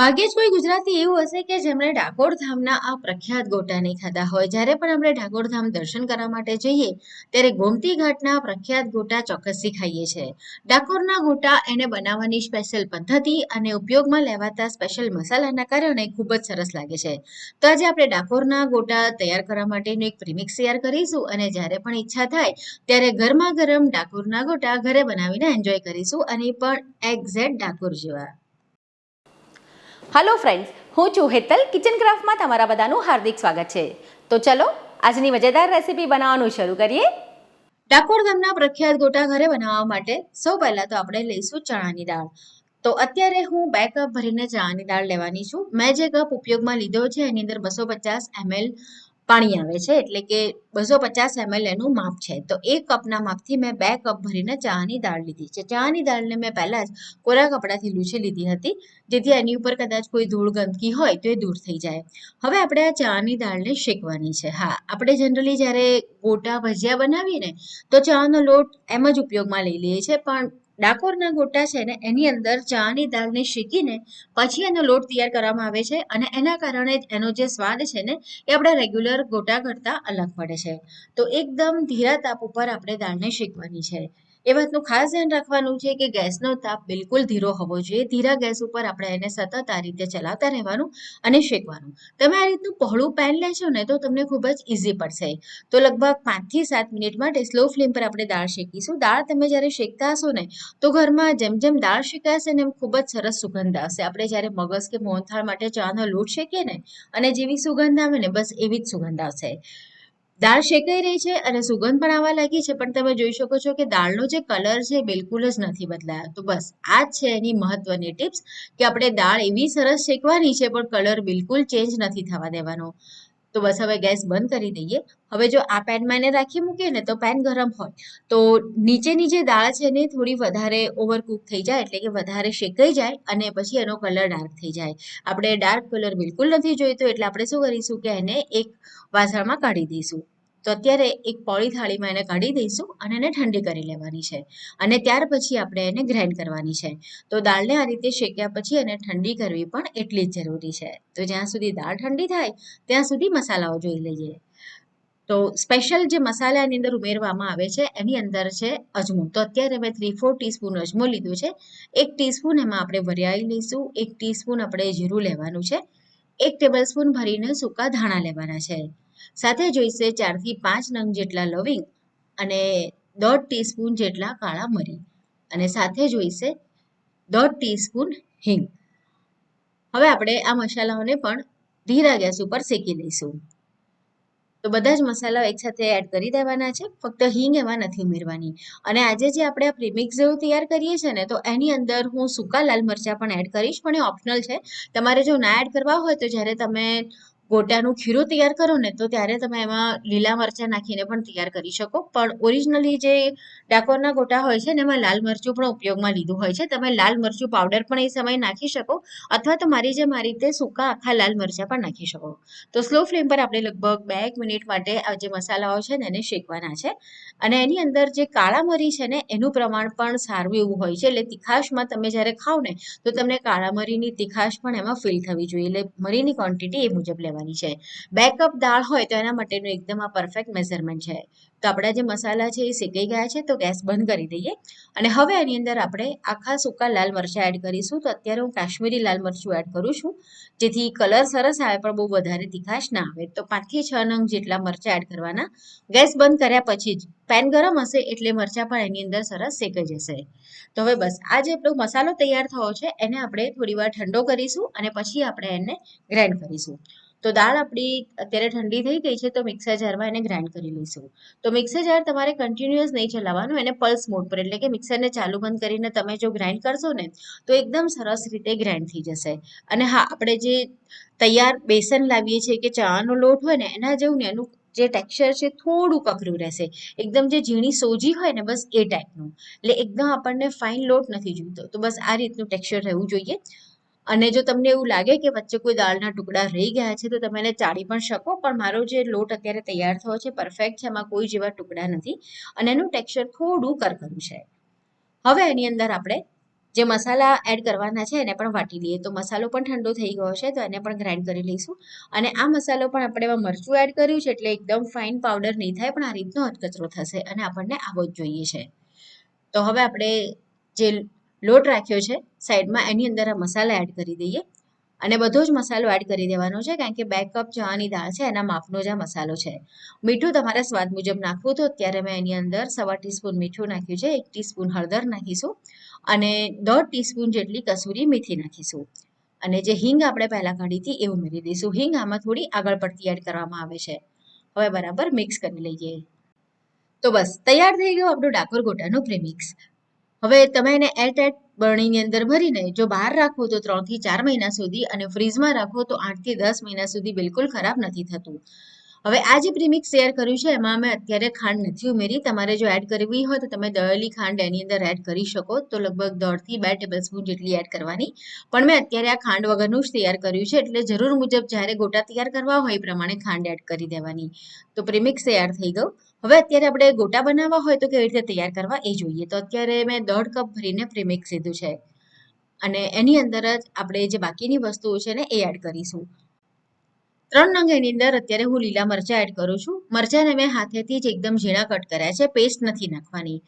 ભાગ્યે જ કોઈ ગુજરાતી એવું હશે કે જેમણે ડાકોર ધામના આ પ્રખ્યાત ગોટા નહીં ખાધા હોય. જ્યારે પણ આપણે ડાકોર ધામ દર્શન કરવા માટે જઈએ, ત્યારે ગોમતી ઘાટના પ્રખ્યાત ગોટા ચોક્કસથી ખાઈએ છીએ. ડાકોરના ગોટા એને બનાવવાની સ્પેશિયલ પદ્ધતિ અને ઉપયોગમાં લેવાતા સ્પેશિયલ મસાલાના કારણે ખૂબ જ સરસ લાગે છે. તો આજે આપણે ડાકોરના ગોટા તૈયાર કરવા માટેનું એક પ્રીમિક્સ તૈયાર કરીશું અને જ્યારે પણ ઈચ્છા થાય, ત્યારે ગરમા ગરમ ડાકોરના ગોટા ઘરે બનાવીને એન્જોય કરીશું અને પણ એક્ઝેક્ટ ડાકોર જેવા. હલો ફ્રેન્ડ્સ હું છું હેતલ. કિચન ક્રાફ્ટમાં તમારા બધાનું હાર્દિક સ્વાગત છે. તો ચલો, આજની મજેદાર રેસીપી બનાવવાનું શરૂ કરીએ. ડાકોર ગામના પ્રખ્યાત ગોટા ઘરે બનાવવા માટે સૌ પહેલા તો આપણે લઈશું ચણાની દાળ. તો અત્યારે હું બે કપ ભરીને ચણાની દાળ લેવાની છું. મેં જે કપ ઉપયોગમાં લીધો છે, એની અંદર બસો પચાસ એમએલ પાણી આવે છે, એટલે કે બસો પચાસ એમએલ એનું માપ છે. તો એક કપના માપથી મેં બે કપ ભરીને ચાની દાળ લીધી છે. ચાની દાળને મેં પહેલાં જ કોરા કપડાથી લૂછી લીધી હતી, જેથી એની ઉપર કદાચ કોઈ ધૂળ ગંદકી હોય તો એ દૂર થઈ જાય. હવે આપણે આ ચાની દાળને શેકવાની છે. હા, આપણે જનરલી જ્યારે ગોટા ભજીયા બનાવીએ ને, તો ચાનો લોટ એમ જ ઉપયોગમાં લઈ લઈએ છીએ, પણ ડાકોરના ગોટા છે ને, એની અંદર ચાની દાળને શેકીને પછી એનો લોટ તૈયાર કરવામાં આવે છે અને એના કારણે એનો જે સ્વાદ છે ને, એ આપણા રેગ્યુલર ગોટા કરતાં અલગ પડે છે. તો એકદમ ધીરા તાપ ઉપર આપણે દાળને શેકવાની છે. એ વાતનું ખાસ ધ્યાન રાખવાનું છે કે ગેસનો તાપ બિલકુલ ધીરો હોવો જોઈએ. ધીરા ગેસ ઉપર આપણે એને સતત આ રીતે ચલાવતા રહેવાનું અને શેકવાનું. તમે આ રીતનું પહોળું પેન લેશો ને તો તમને ખૂબ જ ઇઝી પડશે. તો લગભગ પાંચથી સાત મિનિટ માટે સ્લો ફ્લેમ પર આપણે દાળ શેકીશું. દાળ તમે જ્યારે શેકતા હશો ને, તો ઘરમાં જેમ જેમ દાળ શેકાશે ને એમ ખૂબ જ સરસ સુગંધ આવશે. આપણે જ્યારે મગજ કે મોહનથાળ માટે ચાનો લોટ શેકીએ ને, અને જેવી સુગંધ આવે ને, બસ એવી જ સુગંધ આવશે. દાળ શેકાઈ રહી છે અને સુગંધ પણ આવવા લાગી છે, પણ તમે જોઈ શકો છો કે દાળનો જે કલર છે બિલકુલ જ નથી બદલાયો. તો બસ, આ જ છે એની મહત્વની ટિપ્સ કે આપણે દાળ એવી સરસ શેકવાની છે, પણ કલર બિલકુલ ચેન્જ નથી થવા દેવાનો. તો બસ હવે ગેસ બંધ કરી દઈએ. હવે જો આ પેનમાં એને રાખી મૂકીએ ને તો પેન ગરમ હોય. તો નીચેની જે દાળ છે ને થોડી વધારે ઓવરકુક થઈ જાય, એટલે કે વધારે શેકાઈ જાય અને પછી એનો કલર ડાર્ક થઈ જાય. આપણે ડાર્ક કલર બિલકુલ નથી જોઈતો, એટલે આપણે શું કરીશું કે એને એક વાસણમાં કાઢી દઈશું. તો અત્યારે એક પોળી થાળીમાં એને કાઢી દઈશું અને એને ઠંડી કરી લેવાની છે. અને ત્યાર પછી આપણે એને ગ્રાઇન્ડ કરવાની છે. તો દાળને આ રીતે શેક્યા પછી એને ઠંડી કરવી પણ એટલી જ જરૂરી છે. તો જ્યાં સુધી દાળ ઠંડી થાય, ત્યાં સુધી મસાલાઓ જોઈ લઈએ. તો સ્પેશિયલ જે મસાલા એની અંદર ઉમેરવામાં આવે છે, એની અંદર છે અજમો. તો અત્યારે મેં થ્રી ફોર ટીસ્પૂન અજમો લીધું છે. એક ટીસ્પૂન એમાં આપણે વરિયાળી લઈશું, એક ટીસ્પૂન આપણે જીરું લેવાનું છે. એક ટેબલ સ્પૂન ભરીને સૂકા ધાણા લેવાના છે. સાથે જોઈશે ચારથી પાંચ નંગ જેટલા લવિંગ અને દોઢ ટીસ્પૂન જેટલા કાળા મરી. અને સાથે જોઈશે દોઢ ટીસ્પૂન હિંગ. હવે આપણે આ મસાલાઓને પણ ધીરા ગેસ ઉપર શેકી લઈશું. તો બધા જ મસાલાઓ એકસાથે એડ કરી દેવાના છે, ફક્ત હિંગ એમાં નથી ઉમેરવાની. અને આજે જે આપણે આ પ્રીમિક્સ જેવું તૈયાર કરીએ છીએ ને, તો એની અંદર હું સૂકા લાલ મરચાં પણ એડ કરીશ, પણ એ ઓપ્શનલ છે. તમારે જો ના એડ કરવા હોય તો જ્યારે તમે ગોટાનું ખીરું તૈયાર કરો ને, તો ત્યારે તમે એમાં લીલા મરચાં નાખીને પણ તૈયાર કરી શકો. પણ ઓરિજિનલી જે ડાકોરના ગોટા હોય છે એમાં લાલ મરચું પણ ઉપયોગમાં લીધું હોય છે. તમે લાલ મરચું પાવડર પણ એ સમયે નાખી શકો, અથવા તો મારી જે મારી રીતે સૂકા આખા લાલ મરચાં પણ નાખી શકો. તો સ્લો ફ્લેમ પર આપણે લગભગ બે એક મિનિટ માટે આ જે મસાલાઓ છે ને, એને શેકવાના છે. અને એની અંદર જે કાળા મરી છે ને, એનું પ્રમાણ પણ સારું એવું હોય છે. એટલે તીખાશમાં તમે જ્યારે ખાવ ને, તો તમને કાળા મરીની તીખાશ પણ એમાં ફીલ થવી જોઈએ. એટલે મરીની ક્વોન્ટિટી એ મુજબ લેવાની છે. બે દાળ હોય તો એના માટેનું એકદમ આ પરફેક્ટ મેઝરમેન્ટ છે. તો આપણા જે મસાલા છે એ શેકાઈ ગયા છે તો ગેસ બંધ કરી દઈએ. અને હવે એની અંદર આપણે આખા સૂકા લાલ મરચાં એડ કરીશું. તો અત્યારે હું કાશ્મીરી લાલ મરચું એડ કરું છું. જેથી કલર સરસ આવે પણ બહુ વધારે તીખાશ ના આવે. તો પાંચથી છ નંગ જેટલા મરચાં એડ કરવાના. ગેસ બંધ કર્યા પછી જ પેન ગરમ હશે એટલે મરચાં પણ એની અંદર સરસ શેકાઈ જશે. તો હવે બસ, આ જે આપણો મસાલો તૈયાર થયો છે એને આપણે થોડી વાર ઠંડો કરીશું અને પછી આપણે એને ગ્રાઇન્ડ કરીશું. તો દાળ આપણી અત્યારે ઠંડી થઈ ગઈ છે, તો મિક્સર જારમાં એને ગ્રાઇન્ડ કરી લઈશું. તો મિક્સર જાર તમારે કન્ટિન્યુઅસ નહીં ચલાવવાનું, એને પલ્સ મોડ પર, એટલે કે મિક્સરને ચાલુ બંધ કરીને તમે જો ગ્રાઇન્ડ કરશો ને, તો એકદમ સરસ રીતે ગ્રાઇન્ડ થઈ જશે. અને હા, આપણે જે તૈયાર બેસન લાવીએ છીએ કે ચાનો લોટ હોય ને, એના જેવું ને, એનું જે ટેક્સચર છે થોડું કકરું રહેશે. એકદમ જે ઝીણી સોજી હોય ને, બસ એ ટાઈપનું એટલે એકદમ આપણને ફાઇન લોટ નથી જોઈતો તો બસ આ રીતનું ટેક્સચર રહેવું જોઈએ. અને જો તમને એવું લાગે કે વચ્ચે કોઈ દાળના ટુકડા રહી ગયા છે, તો તમે એને ચાળી પણ શકો. પણ મારો જે લોટ અત્યારે તૈયાર થયો છે પરફેક્ટ છે, એમાં કોઈ જેવા ટુકડા નથી. અને એનું ટેક્સચર થોડું કરકરું છે. હવે એની અંદર આપણે જે મસાલા એડ કરવાના છે, એને પણ વાટી લઈએ. તો મસાલો પણ ઠંડો થઈ ગયો છે તો એને પણ ગ્રાઇન્ડ કરી લઈશું. અને આ મસાલો પણ આપણે એમાં મરચું એડ કર્યું છે, એટલે એકદમ ફાઇન પાવડર નહીં થાય, પણ આ રીતનો અધકચરો થશે અને આપણને આવો જ જોઈએ છે. તો હવે આપણે જે લોટ રાખ્યો છે સાઈડમાં એની અંદર આ મસાલા એડ કરી દઈએ. અને બધો જ મસાલો એડ કરી દેવાનો છે, કારણ કે બે કપ ચણાની દાળ છે, એના માપનો જ આ મસાલો છે. મીઠું તમારા સ્વાદ મુજબ નાખવું તો અત્યારે મેં એની અંદર સવા ટીસ્પૂન મીઠું નાખ્યું છે, એક ટીસ્પૂન હળદર નાખીશું અને દોઢ ટીસ્પૂન જેટલી કસૂરી મેથી નાખીશું. અને જે હિંગ આપણે પહેલાં કાઢી હતી એ ઉમેરી દઈશું. હિંગ આમાં થોડી આગળ પડતી એડ કરવામાં આવે છે. હવે બરાબર મિક્સ કરી લઈએ. તો બસ, તૈયાર થઈ ગયું આપણું ડાકોર ગોટાનું પ્રીમિક્સ હવે તમે એને એરટાઈટ બરણીની અંદર ભરીને જો બહાર રાખો તો ત્રણથી ચાર મહિના સુધી અને ફ્રીજમાં રાખો તો આઠથી દસ મહિના સુધી બિલકુલ ખરાબ નથી થતું. હવે આ જે પ્રીમિક્સ શેર કર્યું છે, એમાં અમે અત્યારે ખાંડ નથી ઉમેરી. તમારે જો એડ કરવી હોય તો તમે દળેલી ખાંડ એની અંદર એડ કરી શકો. તો લગભગ દોઢથી બે ટેબલ સ્પૂન જેટલી એડ કરવાની. પણ મેં અત્યારે આ ખાંડ વગરનું જ તૈયાર કર્યું છે, એટલે જરૂર મુજબ જ્યારે ગોટા તૈયાર કરવા હોય એ પ્રમાણે ખાંડ એડ કરી દેવાની. તો પ્રીમિક્સ તૈયાર થઈ ગયું. હવે અત્યારે આપણે ગોટા બનાવવા હોય તો કેવી રીતે તૈયાર કરવા એ જોઈએ. તો અત્યારે મેં દોઢ કપ ભરીને પ્રીમિક્સ લીધું છે. અને એની અંદર જ આપણે જે બાકીની વસ્તુઓ છે ને એ એડ કરીશું. ત્રણ નંગ એની અંદર અત્યારે હું લીલા મરચાં એડ કરું છું. મરચાંને મેં હાથેથી જ એકદમ ઝીણા કટ કર્યા છે. પેસ્ટ નથી નાખવાની.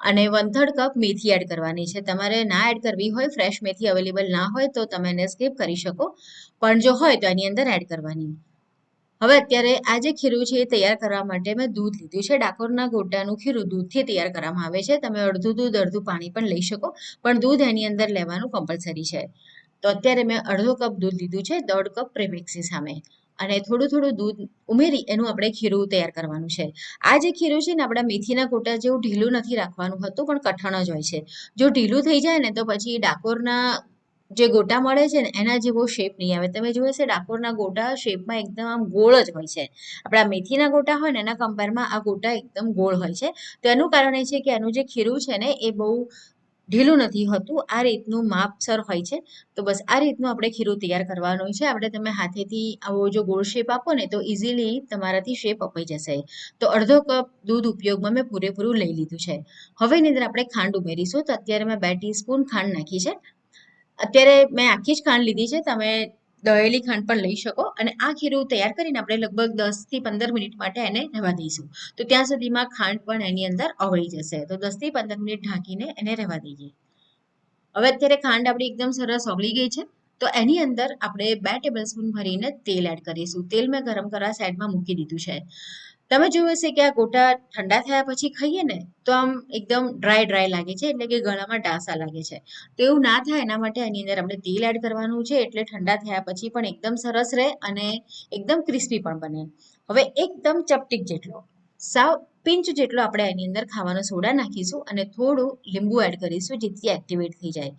અને વન થર્ડ કપ મેથી એડ કરવાની છે. તમારે ના એડ કરવી હોય ફ્રેશ મેથી અવેલેબલ ના હોય તો તમે એને સ્કીપ કરી શકો. પણ જો હોય તો એની અંદર એડ કરવાની. હવે અત્યારે આ જે ખીરું છે એ તૈયાર કરવા માટે મેં દૂધ લીધું છે. ડાકોરના ગોટાનું ખીરું દૂધથી તૈયાર કરવામાં આવે છે. તમે અડધું દૂધ, અડધું પાણી પણ લઈ શકો, પણ દૂધ એની અંદર લેવાનું કમ્પલસરી છે. તો અત્યારે મેં અડધો કપ દૂધ લીધું છે, દોઢ કપ પ્રેમિક્સી સામે. અને થોડું થોડું દૂધ ઉમેરી એનું આપણે ખીરું તૈયાર કરવાનું છે. આ જે ખીરું છે ને, આપણા મેથીના ગોટા જેવું ઢીલું નથી રાખવાનું, હતું પણ કઠણ જ હોય છે. જો ઢીલું થઈ જાય ને, તો પછી ડાકોરના જે ગોટા મળે છે ને, એના જેવો શેપ નહીં આવે. તમે જોયું છે, ડાકોરના ગોટા શેપમાં એકદમ આમ ગોળ જ હોય છે. આપણા મેથીના ગોટા હોય ને, એના કમ્પેરમાં આ ગોટા એકદમ ગોળ હોય છે. તો એનું કારણ એ છે કે એનું જે ખીરું છે ને, એ બહુ ઢીલું નથી હોતું. આ રીતનું માપસર હોય છે. તો બસ આ રીતનું આપણે ખીરું તૈયાર કરવાનું છે. આપણે તમે હાથેથી આવો જો ગોળ શેપ આપો ને, તો ઇઝીલી તમારાથી શેપ અપાઈ જશે. તો અડધો કપ દૂધ ઉપયોગમાં મેં પૂરેપૂરું લઈ લીધું છે. હવે એની અંદર આપણે ખાંડ ઉમેરીશું. તો અત્યારે મેં બે ટીસ્પૂન ખાંડ નાખી છે. અત્યારે મેં આખી જ ખાંડ લીધી છે, તમે દળેલી ખાંડ પણ લઈ શકો. અને આ ખીરું તૈયાર કરીને આપણે લગભગ દસથી પંદર મિનિટ માટે એને રહેવા દઈશું. તો ત્યાં સુધીમાં ખાંડ પણ એની અંદર ઓગળી જશે. તો દસથી પંદર મિનિટ ઢાંકીને એને રહેવા દઈએ હવે અત્યારે ખાંડ આપણી એકદમ સરસ ઓગળી ગઈ છે. તો એની અંદર આપણે બે ટેબલ સ્પૂન ભરીને તેલ એડ કરીશું. તેલ મેં ગરમ કરવા સાઈડમાં મૂકી દીધું છે. તમે જોયું હશે કે આ ગોટા ઠંડા થયા પછી ખાઈએ ને, તો આમ એકદમ ડ્રાય ડ્રાય લાગે છે, એટલે કે ગળામાં ડાસા લાગે છે. તો એવું ના થાય, એના માટે એની અંદર આપણે તેલ એડ કરવાનું છે, એટલે ઠંડા થયા પછી પણ એકદમ સરસ રહે અને એકદમ ક્રિસ્પી પણ બને. હવે એકદમ ચપટીક જેટલો, સાવ પિંચ જેટલો આપણે એની અંદર ખાવાનો સોડા નાખીશું અને થોડું લીંબુ એડ કરીશું, જેથી એક્ટિવેટ થઈ જાય.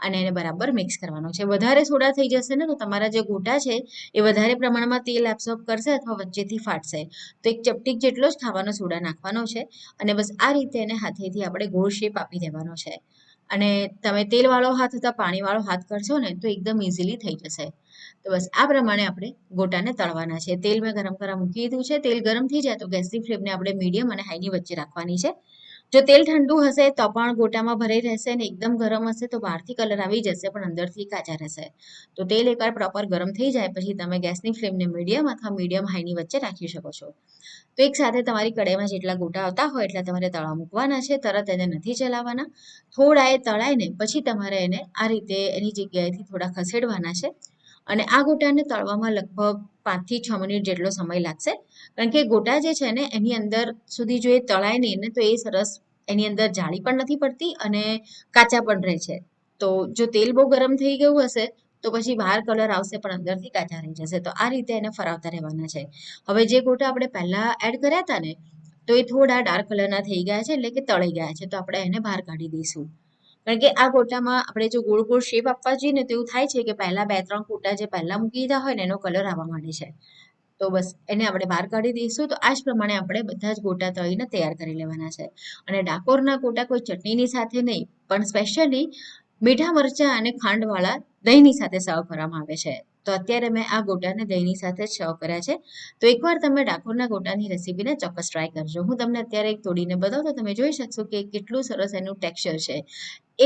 અને એને બરાબર મિક્સ કરવાનો છે. વધારે સોડા થઈ જશે ને તો તમારા જે ગોટા છે, એ વધારે પ્રમાણમાં તેલ એબ્સોર્બ કરશે અથવા વચ્ચેથી ફાટશે. તો એક ચપટીક જેટલો જ ખાવાનો સોડા નાખવાનો છે અને બસ આ રીતે એને હાથેથી આપણે ગોળ શેપ આપી દેવાનો છે. અને તમે તેલવાળો હાથ અથવા પાણીવાળો હાથ કરશો ને તો એકદમ ઇઝીલી થઈ જશે. તો બસ આ પ્રમાણે આપણે ગોટાને તળવાના છે. તેલ મેં ગરમ કરવા મૂકી દીધું છે. તેલ ગરમ થઈ જાય તો ગેસની ફ્લેમને આપણે મીડિયમ અને હાઈની વચ્ચે રાખવાની છે. જો તેલ ઠંડુ હશે તો પણ ગોટામાં ભરાઈ રહેશે અને એકદમ ગરમ હશે તો બહારથી કલર આવી જશે પણ અંદરથી કાચા રહેશે. તો તેલ એકવાર પ્રોપર ગરમ થઈ જાય પછી તમે ગેસની ફ્લેમને મીડિયમ અથવા મીડિયમ હાઈની વચ્ચે રાખી શકો છો. તો એક સાથે તમારી કડાઈમાં જેટલા ગોટા આવતા હોય એટલા તમારે તળા મૂકવાના છે, તરત એને નથી ચલાવવાના. થોડા એ તળાઈને પછી તમારે એને આ રીતે એની જગ્યાએથી થોડા ખસેડવાના છે. અને આ ગોટાને તળવામાં લગભગ પાંચથી છ મિનિટ જેટલો સમય લાગશે. કારણ કે ગોટા જે છે ને એની અંદર સુધી જો એ તળાય નહીં ને તો એ સરસ એની અંદર જાળી પણ નથી પડતી અને કાચા પણ રહે છે. તો જો તેલ બહુ ગરમ થઈ ગયું હશે, તો પછી બહાર કલર આવશે પણ અંદરથી કાચા રહી જશે. તો આ રીતે એને ફરાવતા રહેવાના છે. હવે જે ગોટા આપણે પહેલા એડ કર્યા હતા ને, તો એ થોડા ડાર્ક કલરના થઈ ગયા છે, એટલે કે તળી ગયા છે. તો આપણે એને બહાર કાઢી દઈશું. કારણ કે આ ગોટામાં આપણે જો ગોળ ગોળ શેપ આપવા જઈએ ને, તો એવું થાય છે કે પહેલા બે ત્રણ ગોટા જે પહેલા મૂકી દીધા હોય ને, એનો કલર આવવા માંડે છે. તો બસ એને આપણે બહાર કાઢી દઈશું. તો આ જ પ્રમાણે આપણે બધા જ ગોટા તળીને તૈયાર કરી લેવાના છે. અને ડાકોરના ગોટા કોઈ ચટણીની સાથે નહીં, પણ સ્પેશિયલી મીઠા મરચાં અને ખાંડવાળા દહીંની સાથે સર્વ કરવામાં આવે છે. તો અત્યારે મેં આ ગોટાને દહીંની સાથે સર્વ કર્યા છે. તો એકવાર તમે ડાકોરના ગોટાની રેસીપીને ચોક્કસ ટ્રાય કરજો. હું તમને અત્યારે એક તોડીને બતાવું તો તમે જોઈ શકશો કે કેટલું સરસ એનું ટેક્સચર છે.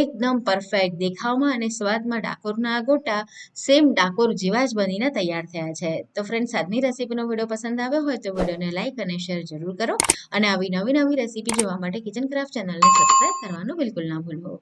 એકદમ પરફેક્ટ દેખાવમાં અને સ્વાદમાં ડાકોરના ગોટા સેમ ડાકોર જેવા જ બનીને તૈયાર થયા છે. તો ફ્રેન્ડ્સ આજની રેસીપીનો વીડિયો પસંદ આવ્યો હોય તો વિડીયોને લાઇક અને શેર જરૂર કરો. અને આવી નવી નવી રેસીપી જોવા માટે કિચન ક્રાફ્ટ ચેનલને સબસ્ક્રાઇબ કરવાનું બિલકુલ ના ભૂલો.